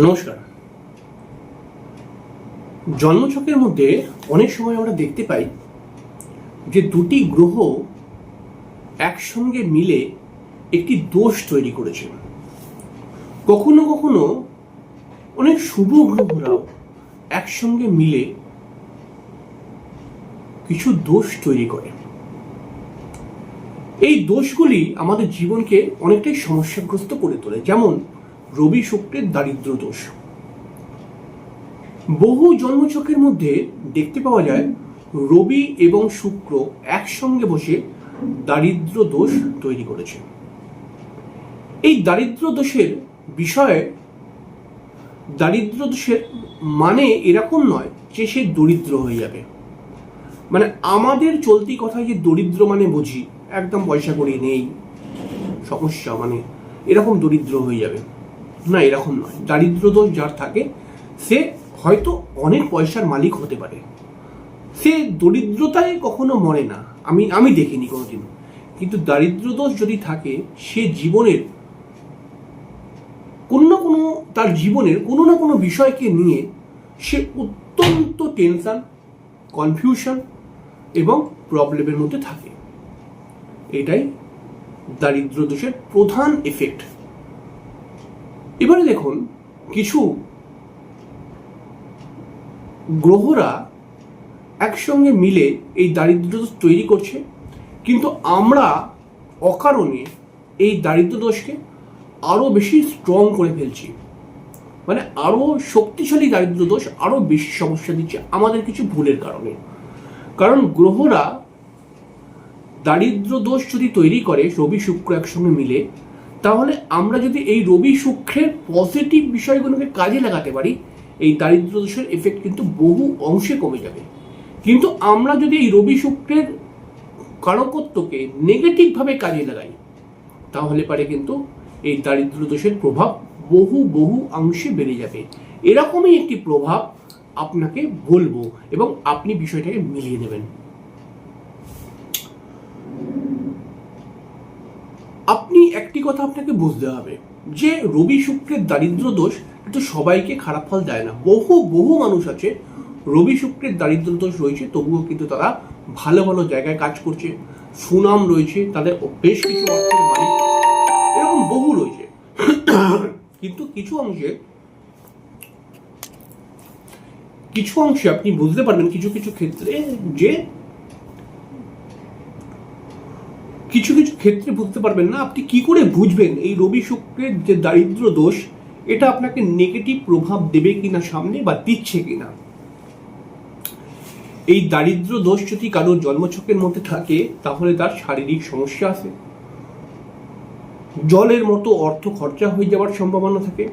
নমস্কার। জন্মছকের মধ্যে অনেক সময় আমরা দেখতে পাই যে দুটি গ্রহ একসঙ্গে মিলে একটি দোষ তৈরি করেছে। কখনো কখনো অনেক শুভ গ্রহরাও একসঙ্গে মিলে কিছু দোষ তৈরি করে। এই দোষগুলি আমাদের জীবনকে অনেকটাই সমস্যাগ্রস্ত করে তোলে। যেমন রবি শুক্রের দারিদ্র দোষ। বহু জন্মচক্রের মধ্যে দেখতে পাওয়া যায়, রবি এবং শুক্র একসঙ্গে বসে দারিদ্র দোষ তৈরি করেছে। এই দারিদ্র দোষের বিষয়ে, দারিদ্র দোষের মানে এরকম নয় যে সে দরিদ্র হয়ে যাবে। মানে আমাদের চলতি কথায় যে দরিদ্র মানে বুঝি, একদম পয়সা করি নেই, সমস্যা মানে এরকম দরিদ্র হয়ে যাবে। না এরকম নয়। দারিদ্র দোষ যার থাকে, সে হয়তো অনেক পয়সার মালিক হতে পারে। সে দরিদ্রতায় কখনো মরে না। আমি আমি দেখিনি কোনোদিন। কিন্তু দারিদ্র দোষ যদি থাকে, সে জীবনের কোনো না কোনো, তার জীবনের কোনো না কোনো বিষয়কে নিয়ে সে অত্যন্ত টেনশন কনফিউশন এবং প্রবলেমের মধ্যে থাকে। এটাই দারিদ্র দোষের প্রধান এফেক্ট এবারে দেখুন, কিছু গ্রহরা একসঙ্গে মিলে এই দারিদ্র দোষ তৈরি করছে, কিন্তু আমরা অকারণে এই দারিদ্র দোষকে আরও বেশি স্ট্রং করে ফেলছি। মানে আরও শক্তিশালী দারিদ্র দোষ আরও বেশি সমস্যা দিচ্ছে আমাদের কিছু ভুলের কারণে। কারণ গ্রহরা দারিদ্র দোষ যদি তৈরি করে, রবি শুক্র একসঙ্গে মিলে তাহলে আমরা যদি এই রবি শুক্রের পজিটিভ বিষয়গুলোকে কাজে লাগাতে পারি, এই দারিদ্র দোষের এফেক্ট কিন্তু বহু অংশে কমে যাবে। কিন্তু আমরা যদি এই রবি শুক্রের কারকত্বকে নেগেটিভভাবে কাজে লাগাই, তাহলে পারে কিন্তু এই দারিদ্র দোষের প্রভাব বহু বহু অংশে বেড়ে যাবে। এরকমই একটি প্রভাব আপনাকে বলব এবং আপনি বিষয়টাকে মিলিয়ে নেবেন। আপনি একটি কথা আপনাকে বুঝতে হবে, যে রবি শুক্রের দারিদ্র দোষ কিন্তু সবাইকে খারাপ ফল দেয় না। বহু বহু মানুষ আছে, রবি শুক্রের দারিদ্র দোষ রয়েছে, তবুও কিন্তু তারা ভালো ভালো জায়গায় কাজ করছে। সুনাম রয়েছে, তাদের বেশ কিছু অর্থের মালিক। এরকম বহু রয়েছে। কিন্তু কিছু অংশে কিছু অংশে আপনি বুঝতে পারবেন কিছু কিছু ক্ষেত্রে যে কিছু কিছু ক্ষেত্রে বুঝতে পারবেন না, আপনি কি করে বুঝবেন এই রবি শুক্রের যে দারিদ্র দোষ, এটা আপনাকে নেগেটিভ প্রভাব দেবে কিনা সামনে বা দিচ্ছে কিনা? এই দারিদ্র দোষ যদি কারোর জন্মছকের মধ্যে থাকে, তাহলে তার শারীরিক সমস্যা আছে। জলের মতো অর্থ খরচা হয়ে যাওয়ার সম্ভাবনা থাকে।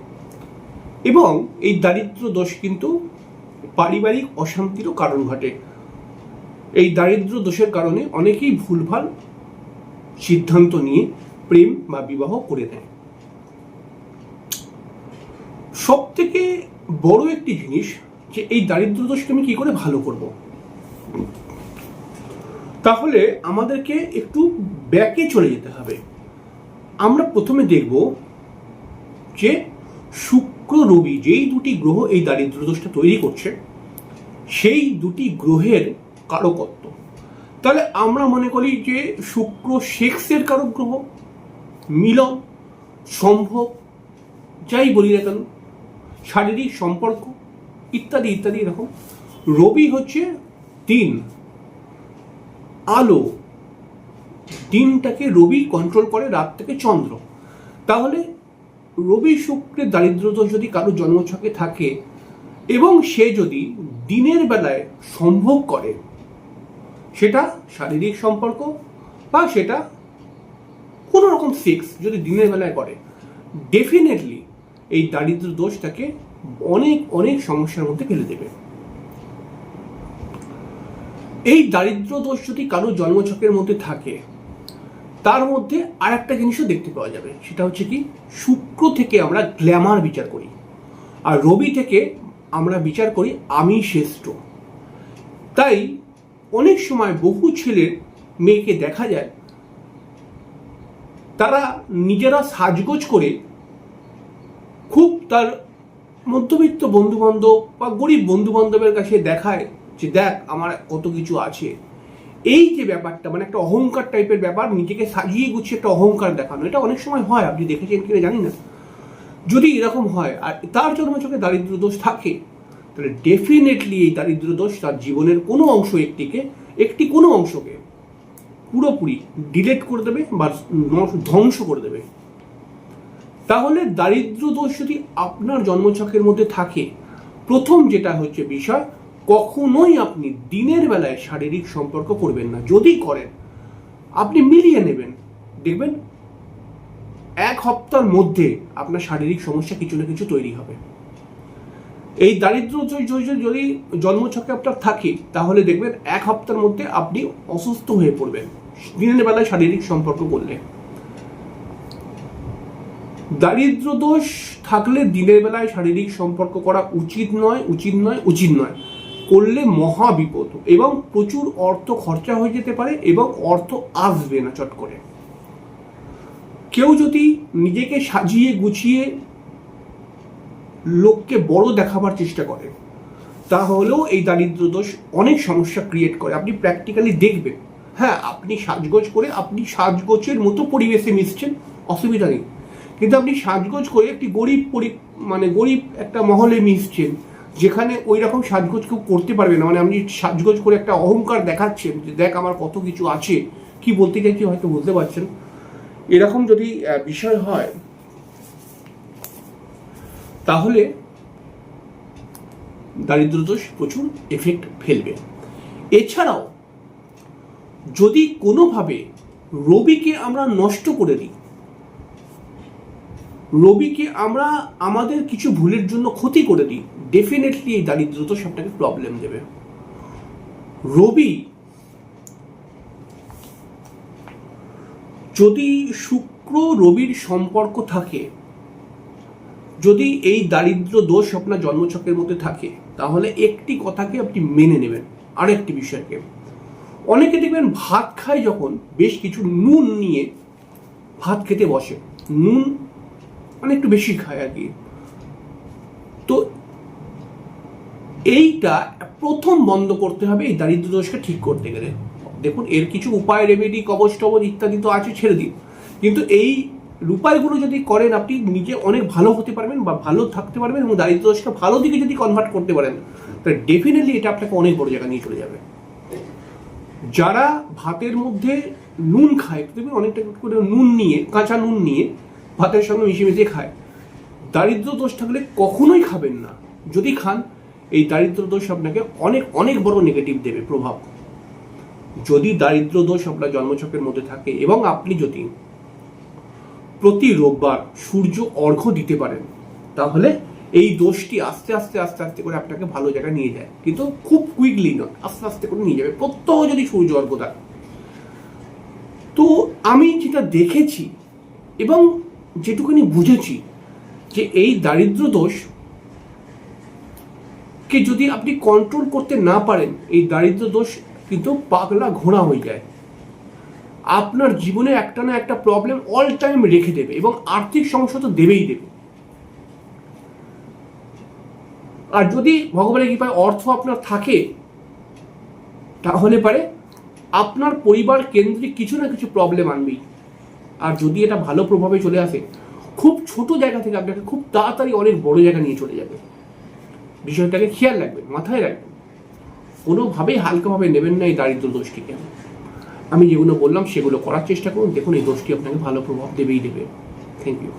এবং এই দারিদ্র দোষ কিন্তু পারিবারিক অশান্তিরও কারণ ঘটে। এই দারিদ্র দোষের কারণে অনেকেই ভুলভাল সিদ্ধান্ত নিয়ে প্রেম বা বিবাহ করে দেয় সব থেকে বড় একটি জিনিস যে এই দারিদ্র দোষকে আমি কি করে ভালো করব? তাহলে আমাদেরকে একটু ব্যাকে চলে যেতে হবে। আমরা প্রথমে দেখব যে শুক্র রবি যেই দুটি গ্রহ এই দারিদ্র দোষটা তৈরি করছে, সেই দুটি গ্রহের কারকত্ব। তাহলে আমরা মনে করি যে শুক্র সেক্সের কারক গ্রহ মিলন সম্ভব যাই বলি না কেন, শারীরিক সম্পর্ক, ইত্যাদি ইত্যাদি এরকম। রবি হচ্ছে দিন। আলো, দিনটাকে রবি কন্ট্রোল করে, রাত থেকে চন্দ্র। তাহলে রবি শুক্রের দারিদ্র দোষ যদি কারও জন্মছকে থাকে, এবং সে যদি দিনের বেলায় সম্ভব করে সেটা শারীরিক সম্পর্ক বা সেটা কোনো রকম সেক্স যদি দিনের বেলায় করে ডেফিনেটলি এই দারিদ্র দোষ তাকে অনেক অনেক সমস্যার মধ্যে ফেলে দেবে। এই দারিদ্র দোষ যদি কারও জন্মছকের মধ্যে থাকে, তার মধ্যে আর একটা জিনিসও দেখতে পাওয়া যাবে, সেটা হচ্ছে কি, শুক্র থেকে আমরা গ্ল্যামার বিচার করি, আর রবি থেকে আমরা বিচার করি আমি শ্রেষ্ঠ। তাই অনেক সময় বহু ছেলের মেয়েকে দেখা যায়। তারা নিজেরা সাজগোজ করে খুব তার মধ্যবিত্ত বন্ধু বান্ধব বা গরিব বন্ধু বান্ধবের কাছে দেখায় যে, দেখ, আমার কত কিছু আছে। এই যে ব্যাপারটা মানে একটা অহংকার টাইপের ব্যাপার, নিজেকে সাজিয়ে গুছিয়ে একটা অহংকার দেখানো। এটা অনেক সময় হয়, আপনি দেখেছেন কিনা জানি না। যদি এরকম হয়, আর তার জন্মচকে দারিদ্র দোষ থাকে তাহলে ডেফিনেটলি এই দারিদ্র দোষ তার জীবনের কোনো অংশ একটিকে, একটি কোনো অংশকে পুরোপুরি ডিলেট করে দেবে বা ধ্বংস করে দেবে। তাহলে দারিদ্র দোষ যদি আপনার জন্মছকের মধ্যে থাকে, প্রথম যেটা হচ্ছে বিষয়, কখনোই আপনি দিনের বেলায় শারীরিক সম্পর্ক করবেন না। যদি করেন, আপনি মিলিয়ে নেবেন। দেখবেন, এক সপ্তাহের মধ্যে আপনার শারীরিক সমস্যা কিছু না কিছু তৈরি হবে। এই দারিদ্র যদি জন্মছকে আপনার থাকে, তাহলে দেখবেন এক সপ্তাহের মধ্যে আপনি অসুস্থ হয়ে পড়বেন। দিনের বেলায় শারীরিক সম্পর্ক করলে। দারিদ্র দোষ থাকলে দিনের বেলায় শারীরিক সম্পর্ক করা উচিত নয় উচিত নয় উচিত নয়। করলে মহা বিপদ। এবং প্রচুর অর্থ খরচা হয়ে যেতে পারে এবং অর্থ আসবে না চট করে। কেউ যদি নিজেকে সাজিয়ে গুছিয়ে লোককে বড় দেখাবার চেষ্টা করে, তাহলেও এই দারিদ্র দোষ অনেক সমস্যা ক্রিয়েট করে। আপনি প্র্যাকটিক্যালি দেখবেন হ্যাঁ আপনি সাজগোজ করে আপনি সাজগোজের মতো পরিবেশে মিশছেন, অসুবিধা নেই। কিন্তু আপনি সাজগোজ করে একটি গরিব পরি মানে গরিব একটা মহলে মিশছেন, যেখানে ওই রকম সাজগোজ কেউ করতে পারবে না। মানে আপনি সাজগোজ করে একটা অহংকার দেখাচ্ছেন যে, দেখ, আমার কত কিছু আছে। কি বলতে চাইছি হয়তো বুঝতে পারছেন? এরকম যদি বিষয় হয় তাহলে দারিদ্র দোষ প্রচুর এফেক্ট ফেলবে। এছাড়াও, যদি কোনোভাবে রবিকে আমরা নষ্ট করে দিই, রবিকে আমরা আমাদের কিছু ভুলের জন্য ক্ষতি করে দিই ডেফিনেটলি এই দারিদ্র দোষ আপনাকে প্রবলেম দেবে। রবি যদি শুক্র রবির সম্পর্ক থাকে যদি এই দারিদ্র দোষ আপনার জন্মছকের মধ্যে থাকে, তাহলে একটি কথাকে আপনি মেনে নেবেন। আরেকটি বিষয়কে। অনেকে দেখবেন ভাত খায় যখন বেশ কিছু নুন নিয়ে ভাত খেতে বসে। নুন মানে একটু বেশি খায় আর কি। তো এইটা প্রথম বন্ধ করতে হবে এই দারিদ্র দোষকে ঠিক করতে গেলে। দেখুন, এর কিছু উপায় রেমেডি কবচ টবচ ইত্যাদি তো আছে, ছেড়ে দিন। কিন্তু এই উপায়গুলো যদি করেন, আপনি নিজে অনেক ভালো হতে পারবেন বা ভালো থাকতে পারবেন এবং দারিদ্র দোষকে ভালো দিকে যদি কনভার্ট করতে পারেন তাহলে ডেফিনেটলি এটা আপনাকে অনেক বড় জায়গা নিয়ে চলে যাবে। যারা ভাতের মধ্যে নুন খায় দেখবেন অনেকটা করে নুন নিয়ে, কাঁচা নুন নিয়ে ভাতের সঙ্গে মিশে মিশিয়ে খায় দারিদ্র দোষ থাকলে কখনোই খাবেন না। যদি খান, এই দারিদ্র দোষ আপনাকে অনেক অনেক বড় নেগেটিভ দেবে প্রভাব। যদি দারিদ্র দোষ আপনার জন্মছকের মধ্যে থাকে এবং আপনি যদি প্রতি রোববার সূর্য অর্ঘ্য দিতে পারেন। তাহলে এই দোষটি আস্তে আস্তে আস্তে আস্তে করে আপনাকে ভালো জায়গায় নিয়ে যায়। কিন্তু খুব কুইকলি নয়, আস্তে আস্তে করে নিয়ে যাবে। প্রত্যহ যদি সূর্য অর্ঘ্য দেয়। তো আমি যেটা দেখেছি এবং যেটুকুনি বুঝেছি যে এই দারিদ্র দোষ কে যদি আপনি কন্ট্রোল করতে না পারেন, এই দারিদ্র দোষ কিন্তু পাগলা ঘোড়া হয়ে যায়। আপনার জীবনে একটা না একটা প্রবলেম অল টাইম রেখে দেবে এবং আর্থিক সমস্যা তো দেবেই দেবে। আর যদি ভগবানের কৃপায় অর্থ আপনার থাকে, তাহলে পারে আপনার পরিবার কেন্দ্রিক কিছু না কিছু প্রবলেম আনবেই। আর যদি এটা ভালো প্রভাবে চলে আসে, খুব ছোট জায়গা থেকে আপনাকে খুব তাড়াতাড়ি অনেক বড় জায়গা নিয়ে চলে যাবে। বিষয়টাকে খেয়াল রাখবেন, মাথায় রাখবেন। কোনোভাবেই হালকাভাবে নেবেন না এই দারিদ্র দোষটিকে। আমি যেগুলো বললাম সেগুলো করার চেষ্টা করুন। দেখুন, এই দোষটি আপনাকে ভালো প্রভাব দেবেই দেবে। Thank you